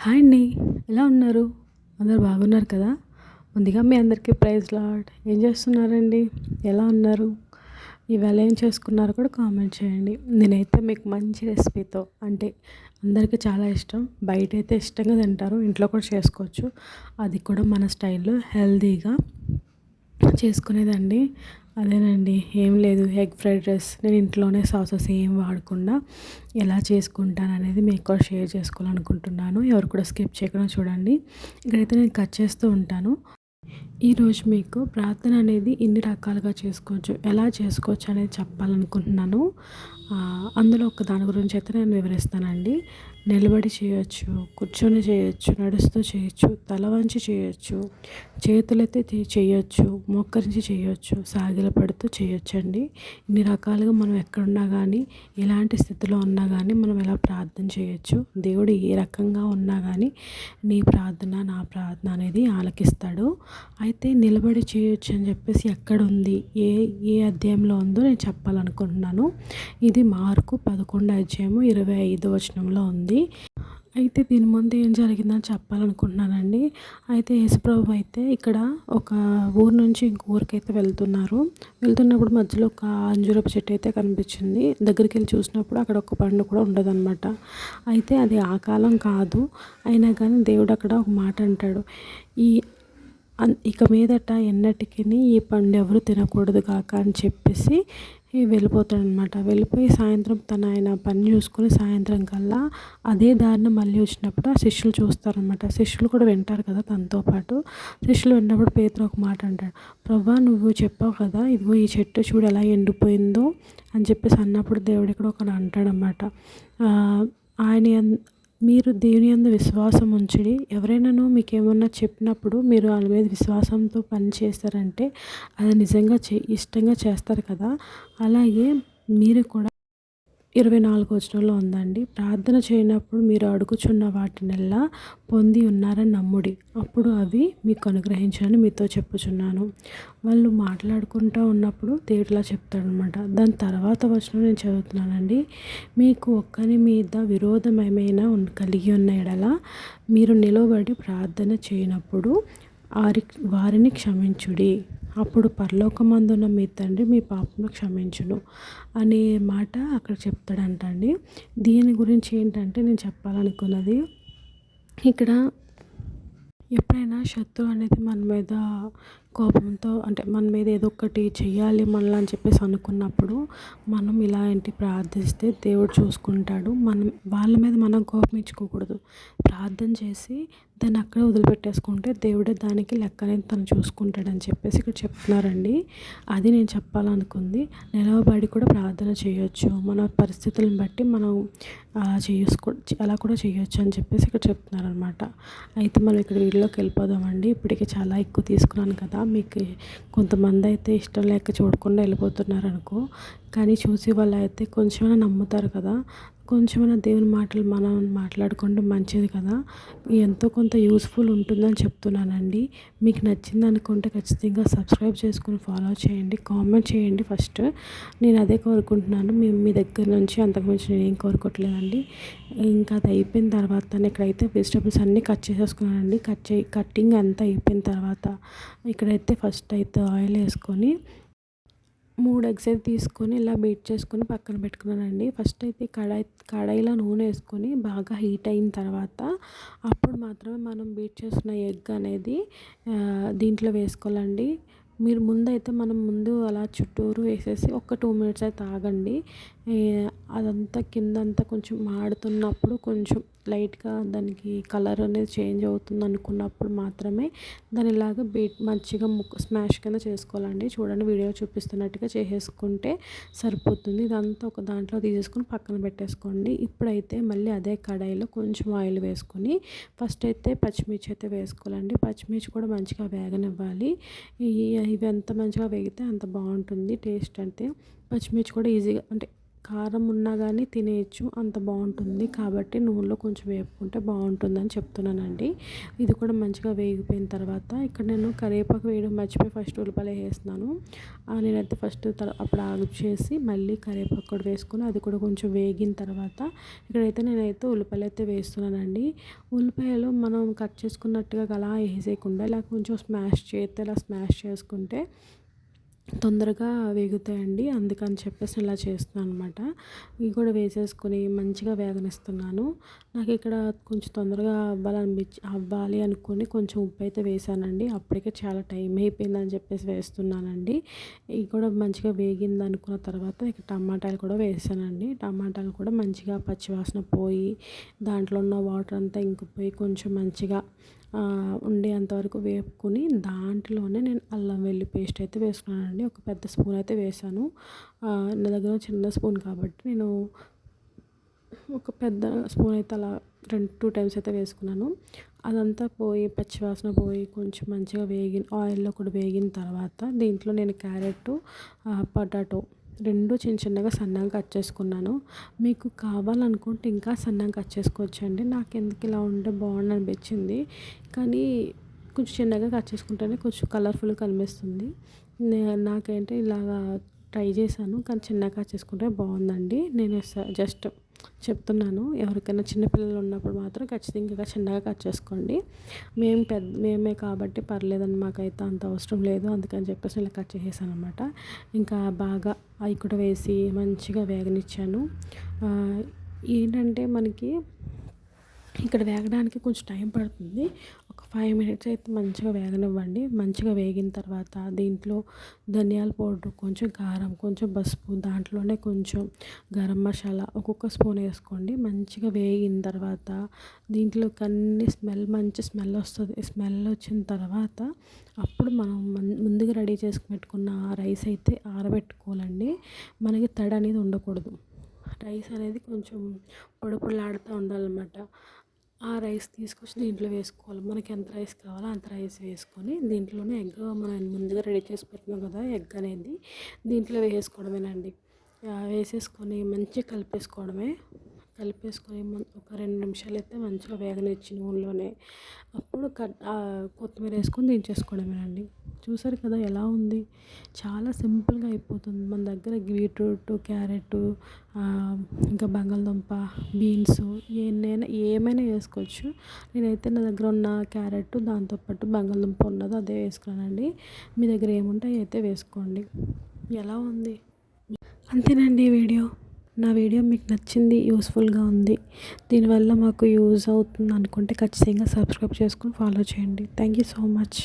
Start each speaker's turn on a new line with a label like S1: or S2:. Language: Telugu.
S1: హాయ్ అండి. ఎలా ఉన్నారు? అందరు బాగున్నారు కదా? ముందుగా మీ అందరికీ ప్రైజ్ లాడ్. ఏం చేస్తున్నారండి? ఎలా ఉన్నారు? ఇవాళ ఏం చేసుకున్నారో కూడా కామెంట్ చేయండి. నేనైతే మీకు మంచి రెసిపీతో అంటే అందరికీ చాలా ఇష్టం. బయట అయితే ఇష్టంగా తింటారు. ఇంట్లో కూడా చేసుకోవచ్చు. అది కూడా మన స్టైల్లో హెల్తీగా చేసుకునేదండి. అదేనండి ఏం లేదు. ఎగ్ ఫ్రైడ్ రైస్ నేను ఇంట్లోనే సాసెస్ ఏం వాడకుండా ఎలా చేసుకుంటాను అనేది మీకు కూడా షేర్ చేసుకోవాలనుకుంటున్నాను. ఎవరు కూడా స్కిప్ చేయకుండా చూడండి. ఇక్కడైతే నేను కట్ చేస్తూ ఉంటాను. ఈరోజు మీకు ప్రార్థన అనేది ఇన్ని రకాలుగా చేసుకోవచ్చు ఎలా చేసుకోవచ్చు అనేది చెప్పాలనుకుంటున్నాను. అందులో ఒక దాని గురించి అయితే నేను వివరిస్తానండి. నిలబడి చేయొచ్చు కూర్చొని చేయొచ్చు నడుస్తూ చేయొచ్చు తల వంచి చేయొచ్చు చేతులైతే చేయొచ్చు మోకరించి చేయొచ్చు సాగిల పడుతూ చేయొచ్చు అండి ఇన్ని రకాలుగా మనం ఎక్కడున్నా కానీ ఎలాంటి స్థితిలో ఉన్నా కానీ మనం ఎలా ప్రార్థన చేయొచ్చు. దేవుడు ఏ రకంగా ఉన్నా కానీ నీ ప్రార్థన నా ప్రార్థన అనేది ఆలకిస్తాడు. అయితే నిలబడి చేయొచ్చు అని చెప్పేసి ఎక్కడ ఉంది ఏ ఏ అధ్యాయంలో ఉందో నేను చెప్పాలనుకుంటున్నాను. ఇది మార్కు పదకొండు అధ్యాయము ఇరవై ఐదు వచనంలో ఉంది. అయితే దీని ముందు ఏం జరిగిందని చెప్పాలనుకుంటున్నానండి. అయితే యేసుప్రభు అయితే ఇక్కడ ఒక ఊరు నుంచి ఇంకో ఊరికి అయితే వెళ్తున్నారు. వెళ్తున్నప్పుడు మధ్యలో ఒక అంజూరపు చెట్టు అయితే కనిపించింది. దగ్గరికి వెళ్ళి చూసినప్పుడు అక్కడ ఒక పండు కూడా ఉండదన్నమాట. అయితే అది ఆ కాలం కాదు. అయినా కానీ దేవుడు అక్కడ ఒక మాట అంటాడు. ఈ ఇక మీదట ఎన్నటికీ ఈ పండు ఎవరు తినకూడదు కాక అని చెప్పేసి వెళ్ళిపోతాడనమాట వెళ్ళిపోయి సాయంత్రం తన ఆయన పని చూసుకొని సాయంత్రం కల్లా అదే దారిని మళ్ళీ వచ్చినప్పుడు ఆ శిష్యులు చూస్తారనమాట శిష్యులు కూడా వింటారు కదా తనతో పాటు. శిష్యులు విన్నప్పుడు పేతురు ఒక మాట అంటాడు. ప్రభా నువ్వు చెప్పావు కదా ఇదిగో ఈ చెట్టు చూడు ఎలా ఎండిపోయిందో అని చెప్పేసి అన్నప్పుడు దేవుడు ఇక్కడ ఒకడు అంటాడనమాట ఆయన మీరు దేవుని అందు విశ్వాసం ఉంచుడి. ఎవరైనాను మీకు ఏమన్నా చెప్పినప్పుడు మీరు వాళ్ళ మీద విశ్వాసంతో పని చేస్తారంటే అది నిజంగా చే ఇష్టంగా చేస్తారు కదా. అలాగే మీరు కూడా ఇరవై నాలుగు వచనంలో ఉందండి. ప్రార్థన చేయనప్పుడు మీరు అడుగుచున్న వాటినెల్లా పొంది ఉన్నారని నమ్ముడి. అప్పుడు అవి మీకు అనుగ్రహించాలని మీతో చెప్పుచున్నాను. వాళ్ళు మాట్లాడుకుంటూ ఉన్నప్పుడు దేవుడిలా చెప్తాడనమాట దాని తర్వాత వచనం నేను చదువుతున్నానండి. మీకు ఒక్కని మీద విరోధమేమైనా కలిగి ఉన్న ఎడల మీరు నిలబడి ప్రార్థన చేయనప్పుడు వారి వారిని క్షమించుడి. అప్పుడు పరలోకమందున్న మీ తండ్రి మీ పాపను క్షమించును అనే మాట అక్కడ చెప్తాడంట అండి. దీని గురించి ఏంటంటే నేను చెప్పాలనుకున్నది ఇక్కడ ఎప్పుడైనా శత్రువు అనేది మన మీద కోపంతో అంటే మన మీద ఏదో ఒకటి చెయ్యాలి మనలో అని చెప్పేసి అనుకున్నప్పుడు మనం ఇలాంటి ప్రార్థిస్తే దేవుడు చూసుకుంటాడు. మనం వాళ్ళ మీద మనం కోపం ఇచ్చుకోకూడదు. ప్రార్థన చేసి దాన్ని అక్కడే వదిలిపెట్టేసుకుంటే దేవుడే దానికి లెక్క అనేది తను చూసుకుంటాడని చెప్పేసి ఇక్కడ చెప్తున్నారండి. అది నేను చెప్పాలనుకుంది. నిలవబడి కూడా ప్రార్థన చేయొచ్చు. మన పరిస్థితులను బట్టి మనం అలా చేసుకో అలా కూడా చేయొచ్చు అని చెప్పేసి ఇక్కడ చెప్తున్నారనమాట అయితే మనం ఇక్కడ వీడియోలోకి వెళ్ళిపోదామండి. ఇప్పటికే చాలా ఎక్కువ తీసుకున్నాను కదా. మీకు కొంతమంది అయితే ఇష్టం లేక చూడకుండా వెళ్ళిపోతున్నారు అనుకో కానీ చూసి వాళ్ళు అయితే కొంచెమైనా నమ్ముతారు కదా. కొంచెమైనా దేవుని మాటలు మనం మాట్లాడుకుంటే మంచిది కదా. ఎంతో కొంత యూస్ఫుల్ ఉంటుందని చెప్తున్నానండి. మీకు నచ్చింది అనుకుంటే ఖచ్చితంగా సబ్స్క్రైబ్ చేసుకుని ఫాలో చేయండి. కామెంట్ చేయండి ఫస్ట్. నేను అదే కోరుకుంటున్నాను. మేము మీ దగ్గర నుంచి అంతకుమించి నేను ఏం కోరుకోవట్లేదండి. ఇంకా అది అయిపోయిన తర్వాత ఇక్కడైతే వెజిటబుల్స్ అన్నీ కట్ చేసేసుకున్నానండి. కట్ చే కట్టింగ్ అంతా అయిపోయిన తర్వాత ఇక్కడైతే ఫస్ట్ అయితే ఆయిల్ వేసుకొని మూడు ఎగ్స్ అయితే తీసుకొని ఇలా బీట్ చేసుకొని పక్కన పెట్టుకున్నానండి. ఫస్ట్ అయితే కడాయి కడాయిలో నూనె వేసుకొని బాగా హీట్ అయిన తర్వాత అప్పుడు మాత్రమే మనం బీట్ చేసిన ఎగ్ అనేది దీంట్లో వేసుకోవాలండి. మీరు ముందైతే మనం ముందు అలా చుట్టూరు వేసేసి ఒక టూ మినిట్స్ అయితే ఆగండి. అదంతా కిందంతా కొంచెం మాడుతున్నప్పుడు కొంచెం లైట్గా దానికి కలర్ అనేది చేంజ్ అవుతుంది అనుకున్నప్పుడు మాత్రమే దాని ఇలాగ బీట్ మంచిగా ముక్క స్మాష్ కింద చేసుకోవాలండి. చూడండి వీడియో చూపిస్తున్నట్టుగా చేసేసుకుంటే సరిపోతుంది. ఇదంతా ఒక దాంట్లో తీసేసుకుని పక్కన పెట్టేసుకోండి. ఇప్పుడైతే మళ్ళీ అదే కడాయిలో కొంచెం ఆయిల్ వేసుకొని ఫస్ట్ అయితే పచ్చిమిర్చి అయితే వేసుకోవాలండి. పచ్చిమిర్చి కూడా మంచిగా వేగనివ్వాలి. ఇవి ఎంత మంచిగా వేగితే అంత బాగుంటుంది టేస్ట్ అంటే. పచ్చిమిర్చి కూడా ఈజీగా అంటే కారం ఉన్నా కానీ తినేయచ్చు అంత బాగుంటుంది. కాబట్టి నూనెలో కొంచెం వేపుకుంటే బాగుంటుందని చెప్తున్నానండి. ఇది కూడా మంచిగా వేగిపోయిన తర్వాత ఇక్కడ నేను కరివేపాకు వేయడం మర్చిపోయి ఫస్ట్ ఉల్లిపాయలు వేస్తున్నాను. నేనైతే ఫస్ట్ అప్పుడు ఆగు చేసి మళ్ళీ కరివేపాకు కూడా వేసుకొని అది కూడా కొంచెం వేగిన తర్వాత ఇక్కడైతే నేనైతే ఉల్లిపాయలు అయితే వేస్తున్నానండి. ఉల్లిపాయలు మనం కట్ చేసుకున్నట్టుగా అలా వేసేయకుండా ఇలా కొంచెం స్మాష్ చేస్తే ఇలా స్మాష్ చేసుకుంటే తొందరగా వేగుతాయండి. అందుకని చెప్పేసి ఇలా చేస్తున్నాను అనమాట ఇవి కూడా వేసేసుకొని మంచిగా వేగనిస్తున్నాను. నాకు ఇక్కడ కొంచెం తొందరగా అవ్వాలనిపించి అవ్వాలి అనుకుని కొంచెం ఉప్పు అయితే వేసానండి. అప్పటికే చాలా టైం అయిపోయిందని చెప్పేసి వేస్తున్నానండి. ఇవి కూడా మంచిగా వేగింది అనుకున్న తర్వాత ఇక టమాటాలు కూడా వేసానండి. టమాటాలు కూడా మంచిగా పచ్చివాసన పోయి దాంట్లో ఉన్న వాటర్ అంతా ఇంకిపోయి కొంచెం మంచిగా ఉండేంతవరకు వేపుకొని దాంట్లోనే నేను అల్లం వెల్లి పేస్ట్ అయితే వేసుకున్నానండి. ఒక పెద్ద స్పూన్ అయితే వేసాను నా దగ్గర చిన్న స్పూన్ కాబట్టి నేను ఒక పెద్ద స్పూన్ అయితే అలా రెండు టూ టైమ్స్ అయితే వేసుకున్నాను. అదంతా పోయి పచ్చివాసన పోయి కొంచెం మంచిగా వేగిన ఆయిల్లో కూడా వేగిన తర్వాత దీంట్లో నేను క్యారెట్ పొటాటో రెండు చిన్న చిన్నగా సన్నగా కట్ చేసుకున్నాను. మీకు కావాలనుకుంటే ఇంకా సన్నగా కట్ చేసుకోవచ్చు అండి నాకు ఎందుకు ఇలా ఉంటే బాగుంది అనిపించింది. కానీ కొంచెం చిన్నగా కట్ చేసుకుంటేనే కొంచెం కలర్ఫుల్గా కనిపిస్తుంది. నాకేంటి ఇలాగా ట్రై చేశాను. కానీ చిన్నగా కట్ చేసుకుంటే బాగుందండి. నేను జస్ట్ చెప్తున్నాను. ఎవరికైనా చిన్నపిల్లలు ఉన్నప్పుడు మాత్రం ఖచ్చితంగా చిన్నగా కట్ చేసుకోండి. మేము పెద్ద మేమే కాబట్టి పర్లేదని మాకైతే అంత అవసరం లేదు. అందుకని చెప్పేసి ఇలా కట్ చేసేసాను అనమాట ఇంకా బాగా అవి కూడా వేసి మంచిగా వేగనిచ్చాను. ఏంటంటే మనకి ఇక్కడ వేగడానికి కొంచెం టైం పడుతుంది. ఒక ఫైవ్ మినిట్స్ అయితే మంచిగా వేగనివ్వండి. మంచిగా వేగిన తర్వాత దీంట్లో ధనియాల పౌడర్ కొంచెం కారం కొంచెం పసుపు దాంట్లోనే కొంచెం గరం మసాలా ఒక్కొక్క స్పూన్ వేసుకోండి. మంచిగా వేగిన తర్వాత దీంట్లో కన్నీ స్మెల్ మంచి స్మెల్ వస్తుంది. స్మెల్ వచ్చిన తర్వాత అప్పుడు మనం ముందుగా రెడీ చేసి పెట్టుకున్న రైస్ అయితే ఆరబెట్టుకోవాలండి. మనకి తడి అనేది ఉండకూడదు. రైస్ అనేది కొంచెం పొడి పొడిలాడుతూ ఉండాలన్నమాట. ఆ రైస్ తీసుకొచ్చి దీంట్లో వేసుకోవాలి. మనకి ఎంత రైస్ కావాలో అంత రైస్ వేసుకొని దీంట్లోనే ఎగ్ మనం ముందుగా రెడీ చేసి పెట్టినాం కదా ఎగ్ అనేది దీంట్లో వేసుకోవడమేనండి. వేసేసుకొని మంచిగా కలిపేసుకోవడమే. కలిపేసుకొని ఒక రెండు నిమిషాలు అయితే మంచిగా వేగనిచ్చి నూనెలోనే అప్పుడు కట్ కొత్తిమీర వేసుకొని దించేసుకోవడమేనండి. చూసారు కదా ఎలా ఉంది? చాలా సింపుల్గా అయిపోతుంది. మన దగ్గర బీట్రూట్ క్యారెట్ ఇంకా బంగాళదుంప బీన్స్ ఎన్నైనా ఏమైనా వేసుకోవచ్చు. నేనైతే నా దగ్గర ఉన్న క్యారెట్ దాంతోపాటు బంగాళదుంప ఉన్నది అదే వేసుకున్నానండి. మీ దగ్గర ఏముంటే అయితే వేసుకోండి. ఎలా ఉంది? అంతేనండి వీడియో. నా వీడియో మీకు నచ్చింది యూస్ఫుల్గా ఉంది దీనివల్ల మాకు యూజ్ అవుతుంది అనుకుంటే ఖచ్చితంగా సబ్స్క్రైబ్ చేసుకుని ఫాలో చేయండి. Thank you so much.